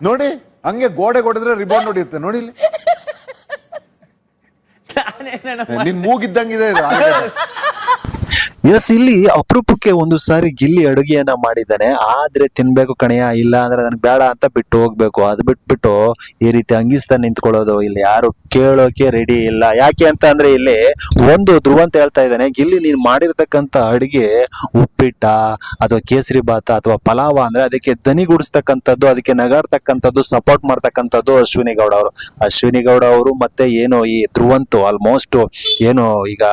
ನೋಡಿ ಹಂಗೆ ಗೋಡೆ ಹೊಡೆದ್ರೆ ರಿಬೌಂಡ್ ನೋಡಿರುತ್ತೆ ನೋಡಿ ಇಲ್ಲಿ. ನಿನ್ ಮೂಗಿದ್ದಂಗಿದೆ ಇದು ಎಸ್ ಇಲ್ಲಿ ಅಪರೂಪಕ್ಕೆ ಒಂದು ಸಾರಿ ಗಿಲ್ಲಿ ಅಡುಗೆಯನ್ನ ಮಾಡಿದ್ದಾನೆ. ಆದ್ರೆ ತಿನ್ಬೇಕು ಕಣೆಯ ಇಲ್ಲ ಅಂದ್ರೆ ನನಗೆ ಬೇಡ ಅಂತ ಬಿಟ್ಟು ಹೋಗ್ಬೇಕು. ಅದು ಬಿಟ್ಬಿಟ್ಟು ಈ ರೀತಿ ಅಂಗಿಸ್ತಾ ನಿಂತ್ಕೊಳ್ಳೋದು ಇಲ್ಲಿ ಯಾರು ಕೇಳೋಕೆ ರೆಡಿ ಇಲ್ಲ. ಯಾಕೆ ಅಂತ ಅಂದ್ರೆ ಇಲ್ಲಿ ಒಂದು ಧ್ರುವ ಅಂತ ಹೇಳ್ತಾ ಇದ್ದಾನೆ. ಗಿಲ್ಲಿ ನೀನ್ ಮಾಡಿರ್ತಕ್ಕಂತ ಅಡಿಗೆ ಉಪ್ಪಿಟ್ಟ ಅಥವಾ ಕೇಸರಿ ಭಾತ ಅಥವಾ ಪಲಾವ ಅಂದ್ರೆ ಅದಕ್ಕೆ ದನಿಗೂಡಿಸ್ತಕ್ಕಂಥದ್ದು ಅದಕ್ಕೆ ನಗಾಡ್ತಕ್ಕಂಥದ್ದು ಸಪೋರ್ಟ್ ಮಾಡ್ತಕ್ಕಂಥದ್ದು ಅಶ್ವಿನಿ ಗೌಡ ಅವರು. ಅಶ್ವಿನಿ ಗೌಡ ಅವರು ಮತ್ತೆ ಏನು ಈ ಧ್ರುವಂತು ಆಲ್ಮೋಸ್ಟ್ ಏನು ಈಗ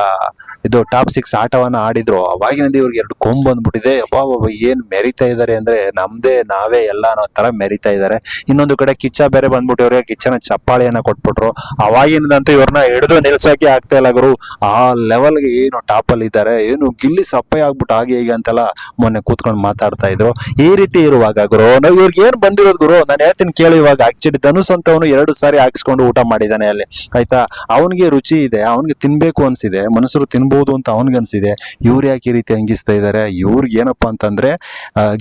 ಇದು ಟಾಪ್ ಸಿಕ್ಸ್ ಆಟವನ್ನ ಆಡಿದ್ರು ಅವಾಗಿನಿಂದ ಇವ್ರಿಗೆ ಎರಡು ಕೊಂಬ್ ಬಂದ್ಬಿಟ್ಟಿದೆ ಅಬ್ಬಾ ಬಾಬ ಏನ್ ಮೆರಿತಾ ಇದಾರೆ ಅಂದ್ರೆ ನಮ್ದೇ ನಾವೇ ಎಲ್ಲ ಅನ್ನೋ ತರ ಮೆರಿತಾ ಇದಾರೆ. ಇನ್ನೊಂದು ಕಡೆ ಕಿಚ್ಚ ಬೇರೆ ಬಂದ್ಬಿಟ್ಟು ಇವ್ರಿಗೆ ಕಿಚ್ಚನ ಚಪ್ಪಾಳಿಯನ್ನ ಕೊಟ್ಬಿಟ್ರು. ಅವಾಗಿನಿಂದಂತೂ ಇವ್ರನ್ನ ಹಿಡಿದು ನಿಲ್ಸಕ್ಕೆ ಆಗ್ತಾ ಇಲ್ಲ ಗುರು. ಆ ಲೆವೆಲ್ಗೆ ಏನು ಟಾಪ್ ಅಲ್ಲಿ ಇದ್ದಾರೆ ಏನು ಗಿಲ್ಲಿ ಸಪ್ಪೆ ಆಗ್ಬಿಟ್ಟು ಹಾಗೆ ಹೀಗೆ ಅಂತೆಲ್ಲ ಮೊನ್ನೆ ಕೂತ್ಕೊಂಡು ಮಾತಾಡ್ತಾ ಇದ್ರು. ಈ ರೀತಿ ಇರುವಾಗ ಗುರು, ನಾವು ಇವ್ರಿಗೆ ಏನ್ ಬಂದಿರೋದು ಗುರು? ನಾನು ಹೇಳ್ತೀನಿ ಕೇಳಿ ಇವಾಗ. ಆಕ್ಚುಲಿ ಧನುಷ್ ಅಂತವನು ಎರಡು ಸಾರಿ ಹಾಕ್ಸ್ಕೊಂಡು ಊಟ ಮಾಡಿದಾನೆ ಅಲ್ಲಿ. ಆಯ್ತಾ? ಅವನಿಗೆ ರುಚಿ ಇದೆ, ಅವನಿಗೆ ತಿನ್ಬೇಕು ಅನ್ಸಿದೆ, ಮನುಷ್ಯರು ತಿನ್ಬಹುದು ಅಂತ ಅವನಿಗೆ ಅನ್ಸಿದೆ ಇವ್ರು ಯಾಕೆ ಈ ರೀತಿ ಅಂಗಿಸ್ತಾ ಇದ್ದಾರೆ ಇವ್ರಿಗೆ ಏನಪ್ಪಾ ಅಂತಂದ್ರೆ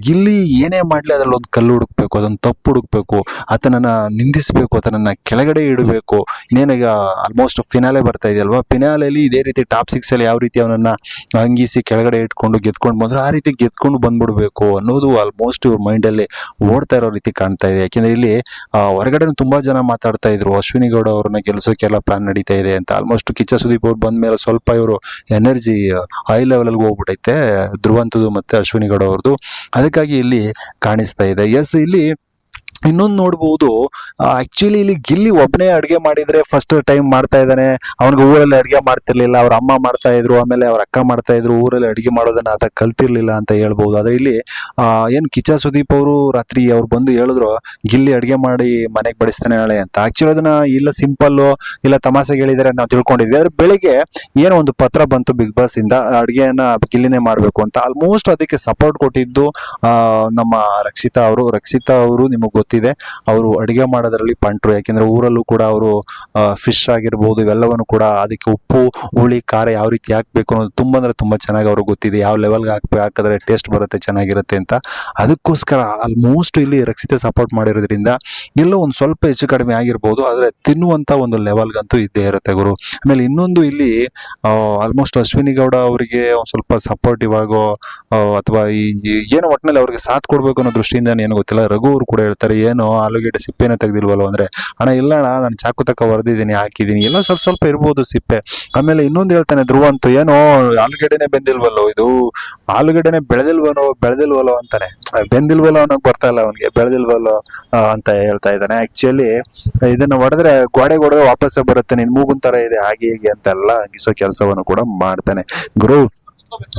ಗಿಲ್ಲಿ ಏನೇ ಮಾಡ್ಲಿ ಅದ್ರಲ್ಲಿ ಒಂದು ಕಲ್ಲು ಹುಡುಕ್ಬೇಕು, ಅದೊಂದು ತಪ್ಪು ಹುಡುಕ್ಬೇಕು, ಆತನನ್ನ ನಿಂದಿಸ್ಬೇಕು, ಆತನನ್ನ ಕೆಳಗಡೆ ಇಡಬೇಕು. ಇನ್ನೇನೀಗ ಆಲ್ಮೋಸ್ಟ್ ಫಿನಾಲೆ ಬರ್ತಾ ಇದೆಯಲ್ವಾ? ಫಿನಾಲೆಯಲ್ಲಿ ಇದೇ ರೀತಿ ಟಾಪ್ ಸಿಕ್ಸ್ ಅಲ್ಲಿ ಯಾವ ರೀತಿ ಅವನನ್ನ ಅಂಗಿಸಿ ಕೆಳಗಡೆ ಇಟ್ಕೊಂಡು ಗೆದ್ಕೊಂಡು ಬಂದರೆ, ಆ ರೀತಿ ಗೆದ್ಕೊಂಡು ಬಂದ್ಬಿಡ್ಬೇಕು ಅನ್ನೋದು ಆಲ್ಮೋಸ್ಟ್ ಇವ್ರ ಮೈಂಡ್ ಅಲ್ಲಿ ಓಡ್ತಾ ಇರೋ ರೀತಿ ಕಾಣ್ತಾ ಇದೆ. ಯಾಕೆಂದರೆ ಇಲ್ಲಿ ಹೊರಗಡೆ ತುಂಬಾ ಜನ ಮಾತಾಡ್ತಾ ಇದ್ರು. ಅಶ್ವಿನಿ ಗೌಡ ಅವ್ರನ್ನ ಗೆಲ್ಸೋಕೆಲ್ಲ ಪ್ಲಾನ್ ನಡೀತಾ ಇದೆ ಅಂತ. ಆಲ್ಮೋಸ್ಟ್ ಕಿಚ್ಚ ಸುದೀಪ್ ಅವ್ರು ಬಂದ ಮೇಲೆ ಸ್ವಲ್ಪ ಇವರು ಎನರ್ಜಿ ಹೈ ಲೆವೆಲ್ಗೆ ಹೋಗ್ಬಿಟ್ಟೈತೆ ಧ್ರುವಂತದ್ದು ಮತ್ತೆ ಅಶ್ವಿನಿ ಗೌಡ ಅವ್ರದ್ದು ಅದಕ್ಕಾಗಿ ಇಲ್ಲಿ ಕಾಣಿಸ್ತಾ ಇದೆ. ಎಸ್ ಇಲ್ಲಿ ಇನ್ನೊಂದು ನೋಡ್ಬೋದು ಆ್ಯಕ್ಚುಲಿ ಇಲ್ಲಿ ಗಿಲ್ಲಿ ಒಬ್ಬನೇ ಅಡುಗೆ ಮಾಡಿದ್ರೆ ಫಸ್ಟ್ ಟೈಮ್ ಮಾಡ್ತಾ ಇದ್ದಾನೆ. ಅವ್ನಿಗೆ ಊರಲ್ಲಿ ಅಡುಗೆ ಮಾಡ್ತಿರ್ಲಿಲ್ಲ, ಅವ್ರ ಅಮ್ಮ ಮಾಡ್ತಾ ಇದ್ರು, ಆಮೇಲೆ ಅವ್ರ ಅಕ್ಕ ಮಾಡ್ತಾ ಇದ್ರು, ಊರಲ್ಲಿ ಅಡುಗೆ ಮಾಡೋದನ್ನ ಆತ ಕಲ್ತಿರ್ಲಿಲ್ಲ ಅಂತ ಹೇಳ್ಬೋದು. ಆದ್ರೆ ಇಲ್ಲಿ ಏನು ಕಿಚ್ಚ ಸುದೀಪ್ ಅವರು ರಾತ್ರಿ ಅವ್ರು ಬಂದು ಹೇಳಿದ್ರು, ಗಿಲ್ಲಿ ಅಡುಗೆ ಮಾಡಿ ಮನೆಗೆ ಬಡಿಸ್ತಾನೆ ನಾಳೆ ಅಂತ. ಆ್ಯಕ್ಚುಲಿ ಅದನ್ನ ಇಲ್ಲ ಸಿಂಪಲ್ ಇಲ್ಲ ತಮಾಷೆಗೆ ಹೇಳಿದಾರೆ ಅಂತ ನಾವು ತಿಳ್ಕೊಂಡಿದ್ವಿ. ಆದ್ರೆ ಬೆಳಿಗ್ಗೆ ಏನೋ ಒಂದು ಪತ್ರ ಬಂತು ಬಿಗ್ ಬಾಸ್ ಇಂದ ಅಡುಗೆಯನ್ನ ಗಿಲ್ಲಿನೇ ಮಾಡಬೇಕು ಅಂತ. ಆಲ್ಮೋಸ್ಟ್ ಅದಕ್ಕೆ ಸಪೋರ್ಟ್ ಕೊಟ್ಟಿದ್ದು ನಮ್ಮ ರಕ್ಷಿತಾ ಅವರು. ರಕ್ಷಿತಾ ಅವರು ನಿಮಗೆ ಗೊತ್ತಿದೆ ಅವರು ಅಡುಗೆ ಮಾಡೋದರಲ್ಲಿ ಪಂಟ್ರು ಯಾಕೆಂದ್ರೆ ಊರಲ್ಲೂ ಕೂಡ ಅವರು ಫಿಶ್ ಆಗಿರ್ಬೋದು ಇವೆಲ್ಲವನ್ನು ಕೂಡ ಅದಕ್ಕೆ ಉಪ್ಪು ಹುಳಿ ಖಾರ ಯಾವ ರೀತಿ ಹಾಕ್ಬೇಕು ಅನ್ನೋದು ತುಂಬ ಅಂದರೆ ತುಂಬ ಚೆನ್ನಾಗಿ ಅವ್ರಿಗೆ ಗೊತ್ತಿದೆ. ಯಾವ ಲೆವೆಲ್ಗೆ ಹಾಕ್ಬೇಕು ಹಾಕಿದ್ರೆ ಟೇಸ್ಟ್ ಬರುತ್ತೆ ಚೆನ್ನಾಗಿರುತ್ತೆ ಅಂತ. ಅದಕ್ಕೋಸ್ಕರ ಆಲ್ಮೋಸ್ಟ್ ಇಲ್ಲಿ ರಕ್ಷಿತೆ ಸಪೋರ್ಟ್ ಮಾಡಿರೋದ್ರಿಂದ ಎಲ್ಲೋ ಒಂದು ಸ್ವಲ್ಪ ಹೆಚ್ಚು ಕಡಿಮೆ ಆಗಿರ್ಬೋದು ಆದರೆ ತಿನ್ನುವಂತ ಒಂದು ಲೆವೆಲ್ಗಂತೂ ಇದ್ದೇ ಇರುತ್ತೆ ಗುರು. ಆಮೇಲೆ ಇನ್ನೊಂದು ಇಲ್ಲಿ ಆಲ್ಮೋಸ್ಟ್ ಅಶ್ವಿನಿ ಗೌಡ ಅವರಿಗೆ ಒಂದು ಸ್ವಲ್ಪ ಸಪೋರ್ಟಿವ್ ಆಗೋ ಆ, ಅಥವಾ ಈ ಏನೋ ಒಟ್ಟಿನಲ್ಲಿ ಅವ್ರಿಗೆ ಸಾಥ್ ಕೊಡಬೇಕು ಅನ್ನೋ ದೃಷ್ಟಿಯಿಂದ ಏನು ಗೊತ್ತಿಲ್ಲ. ರಘು ಅವರು ಕೂಡ ಹೇಳ್ತಾರೆ ಏನೋ ಆಲೂಗೆಡ್ಡೆ ಸಿಪ್ಪೆನೇ ತೆಗ್ದಿಲ್ವಲ್ಲ ಅಂದ್ರೆ, ಅಣ್ಣ ಇಲ್ಲ ಅಣ್ಣ, ನಾನು ಚಾಕು ತಕ್ಕ ಹೊರದಿದ್ದೀನಿ ಹಾಕಿದ್ದೀನಿ. ಎಲ್ಲ ಸ್ವಲ್ಪ ಸ್ವಲ್ಪ ಇರ್ಬೋದು ಸಿಪ್ಪೆ. ಆಮೇಲೆ ಇನ್ನೊಂದು ಹೇಳ್ತಾನೆ, ಧ್ರುವ ಅಂತೂ ಏನೋ ಆಲೂಗೆಡ್ಡೆನೆ ಬೆಂದಿಲ್ವಲ್ಲೋ ಇದು, ಆಲೂಗೆಡ್ಡೆನೆ ಬೆಳೆದಿಲ್ವನೋ, ಬೆಳೆದಿಲ್ವಲ್ಲೋ ಅಂತಾನೆ. ಬೆಂದಿಲ್ವಲ್ಲೋ ಅನ್ನೋಕೆ ಬರ್ತಾ ಇಲ್ಲ ಅವನಿಗೆ, ಬೆಳೆದಿಲ್ವಲ್ಲೋ ಅಂತ ಹೇಳ್ತಾ ಇದ್ದಾನೆ. ಆಕ್ಚುಲಿ ಇದನ್ನ ಹೊಡೆದ್ರೆ ಗೋಡೆಗೆ ಹೊಡೆದ್ರೆ ವಾಪಸ್ಸೇ ಬರುತ್ತೆ, ನಿನ್ ಮೂಗುನ್ ತರ ಇದೆ, ಹಾಗೆ ಹೀಗೆ ಅಂತೆಲ್ಲ ಅಂಗಿಸೋ ಕೆಲಸವನ್ನು ಕೂಡ ಮಾಡ್ತಾನೆ. ಗುರು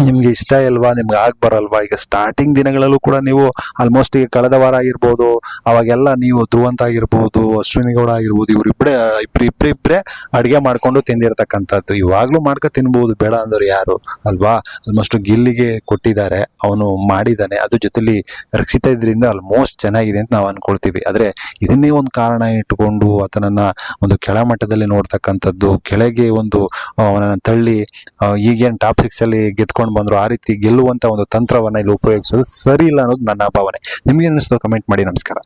ನಿಮ್ಗೆ ಇಷ್ಟ ಇಲ್ವಾ? ನಿಮ್ಗೆ ಆಗ್ ಬರಲ್ವಾ? ಈಗ ಸ್ಟಾರ್ಟಿಂಗ್ ದಿನಗಳಲ್ಲೂ ಕೂಡ ನೀವು ಆಲ್ಮೋಸ್ಟ್ ಈಗ ಕಳೆದ ವಾರ ಆಗಿರ್ಬೋದು, ಅವಾಗೆಲ್ಲ ನೀವು ಧ್ರುವಂತ ಆಗಿರ್ಬೋದು, ಅಶ್ವಿನಿ ಗೌಡ ಆಗಿರ್ಬೋದು ಇವರಿಬ್ಬರೇ ಇಬ್ರು, ಇಬ್ರಿಬ್ರೆ ಅಡಿಗೆ ಮಾಡ್ಕೊಂಡು ತಿಂದಿರ್ತಕ್ಕಂಥದ್ದು. ಇವಾಗ್ಲೂ ಮಾಡ್ಕೊ ತಿನ್ಬೋದು, ಬೇಡ ಅಂದವ್ರು ಯಾರು? ಅಲ್ವಾ? ಆಲ್ಮೋಸ್ಟ್ ಗಿಲ್ಲಿಗೆ ಕೊಟ್ಟಿದ್ದಾರೆ, ಅವನು ಮಾಡಿದ್ದಾನೆ. ಅದ್ರ ಜೊತೆಲಿ ರಕ್ಷಿತ ಇದ್ರಿಂದ ಆಲ್ಮೋಸ್ಟ್ ಚೆನ್ನಾಗಿದೆ ಅಂತ ನಾವು ಅನ್ಕೊಳ್ತೀವಿ. ಆದ್ರೆ ಇದನ್ನೇ ಒಂದು ಕಾರಣ ಇಟ್ಟುಕೊಂಡು ಆತನನ್ನ ಒಂದು ಕೆಳಮಟ್ಟದಲ್ಲಿ ನೋಡ್ತಕ್ಕಂಥದ್ದು, ಕೆಳಗೆ ಒಂದು, ಅವನನ್ನ ತಳ್ಳಿ ಈಗೇನು ಟಾಪ್ ಸಿಕ್ಸ್ ಅಲ್ಲಿ ಗೆದ್ಕೊಂಡು ಬಂದ್ರು, ಆ ರೀತಿ ಗೆಲ್ಲುವಂತ ಒಂದು ತಂತ್ರವನ್ನ ಇಲ್ಲಿ ಉಪಯೋಗಿಸೋದು ಸರಿ ಇಲ್ಲ ಅನ್ನೋದು ನನ್ನ ಭಾವನೆ. ನಿಮಗೆ ಅನಿಸ್ತು ಕಮೆಂಟ್ ಮಾಡಿ, ನಮಸ್ಕಾರ.